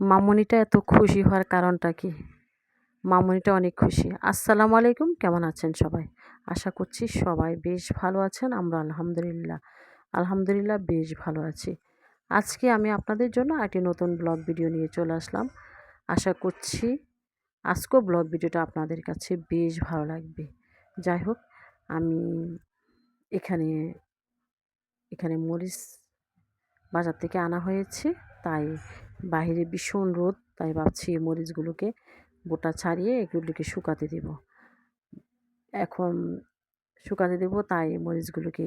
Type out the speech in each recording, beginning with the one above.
মামুনিটা এত খুশি হওয়ার কারণটা কি? মামনিটা অনেক খুশি। আসসালামু আলাইকুম, কেমন আছেন সবাই? আশা করছি সবাই বেশ ভালো আছেন, আমরা আলহামদুলিল্লাহ আলহামদুলিল্লাহ বেশ ভালো আছি। আজকে আমি আপনাদের জন্য একটি নতুন ব্লগ ভিডিও নিয়ে চলে আসলাম। আশা করছি আজকেও ব্লগ ভিডিওটা আপনাদের কাছে বেশ ভালো লাগবে। যাই হোক, আমি এখানে এখানে মরিচ বাজার থেকে আনা হয়েছে, তাই বাহিরে ভীষণ রোদ, তাই ভাবছি মরিচগুলোকে বোটা ছাড়িয়ে এগুলোকে শুকাতে দেব। এখন শুকাতে দেব, তাই মরিচগুলোকে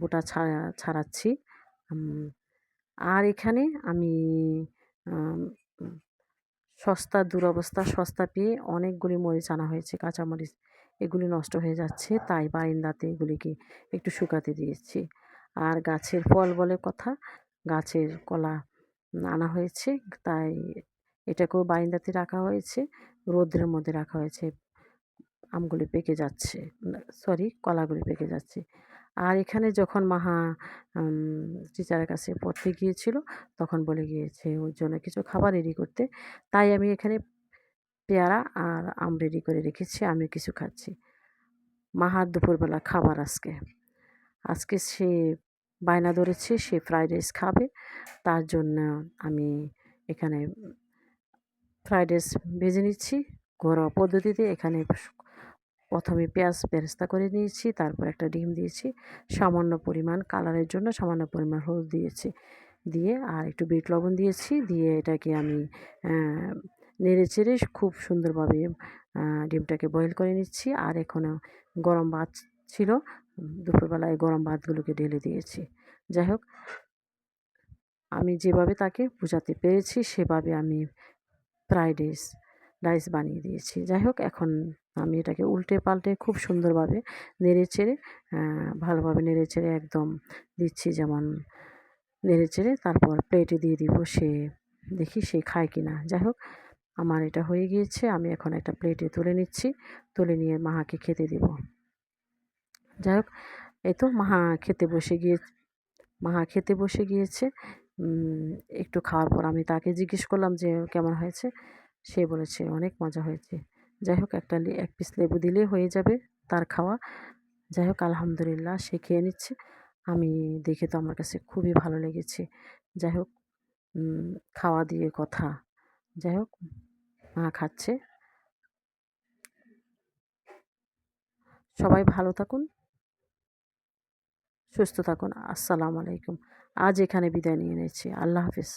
বোটা ছাড়া, ছাড়াচ্ছি। আর এখানে আমি সস্তা দুরবস্থা, সস্তা পেয়ে অনেকগুলি মরিচ আনা হয়েছে, কাঁচা মরিচ। এগুলি নষ্ট হয়ে যাচ্ছে, তাই বারিন্দাতে এগুলিকে একটু শুকাতে দিয়েছি। আর গাছের ফল বলে কথা, গাছের কলা আনা হয়েছে। তাই এটাকেও বারিন্দাতে রাখা হয়েছে। রোদ্রের মধ্যে রাখা হয়েছে। আমগুলি পেকে যাচ্ছে। সরি কলাগুলি পেকে যাচ্ছে। আর এখানে যখন মাহা টিচারের কাছে পড়তে গিয়েছিল, তখন বলে গিয়েছে, ওর জন্য কিছু খাবার রেডি করতে। তাই আমি এখানে পেয়ারা আর আম রেডি করে রেখেছি আমি কিছু খাচ্ছি। মাহার দুপুরবেলা খাবার আজকে। আজকে সে বায়না ধরেছে, সে ফ্রাইড রাইস খাবে। তার জন্য আমি এখানে ফ্রাইড রাইস ভেজে নিচ্ছি। ঘরোয়া পদ্ধতিতে এখানে প্রথমে পেঁয়াজ বেরেস্তা করে নিয়েছি, তারপর একটা ডিম দিয়েছি। সামান্য পরিমাণ কালারের জন্য সামান্য পরিমাণ হলুদ দিয়েছি। দিয়ে আর একটু বিট লবণ দিয়েছি। দিয়ে এটাকে আমি নেড়ে চেড়ে খুব সুন্দরভাবে ডিমটাকে বয়েল করে নিচ্ছি। আর এখনও গরম ভাত ছিল, দুপুরবেলায় গরম ভাতগুলোকে ঢেলে দিয়েছি। যাই হোক, আমি যেভাবে তাকে বোঝাতে পেরেছি, সেভাবে আমি ফ্রাইড রাইস রাইস বানিয়ে দিয়েছি। যাই হোক, এখন আমি এটাকে উল্টে পাল্টে খুব সুন্দরভাবে নেড়ে চেড়ে ভালোভাবে নেড়ে চেড়ে একদম দিচ্ছি, যেমন নেড়ে চেড়ে তারপর প্লেটে দিয়ে দিব, সে দেখি সে খায় কি না যাই হোক, আমার এটা হয়ে গিয়েছে, আমি এখন একটা প্লেটে তুলে নিচ্ছি, তুলে নিয়ে মাহাকে খেতে দেব। যাই হোক, এই তো মাহা খেতে বসে গিয়ে, মাহা খেতে বসে গিয়েছে। একটু খাওয়ার পর আমি তাকে জিজ্ঞেস করলাম যে, কেমন হয়েছে? সে বলেছে, অনেক মজা হয়েছে। যাই হোক, একটা এক পিস লেবু দিলে হয়ে যাবে তার খাওয়া। যাই হোক, আলহামদুলিল্লাহ সে খেয়ে নিচ্ছে। আমি দেখে তো আমার কাছে খুবই ভালো লেগেছে। যাই হোক খাওয়া দিয়ে কথা। যাই হোক, মা খাচ্ছে। সবাই ভালো থাকুন। সুস্থ থাকুন। আসসালামু আলাইকুম। আজ এখানে বিদায় নিয়ে নিচ্ছি। আল্লাহ হাফিজ।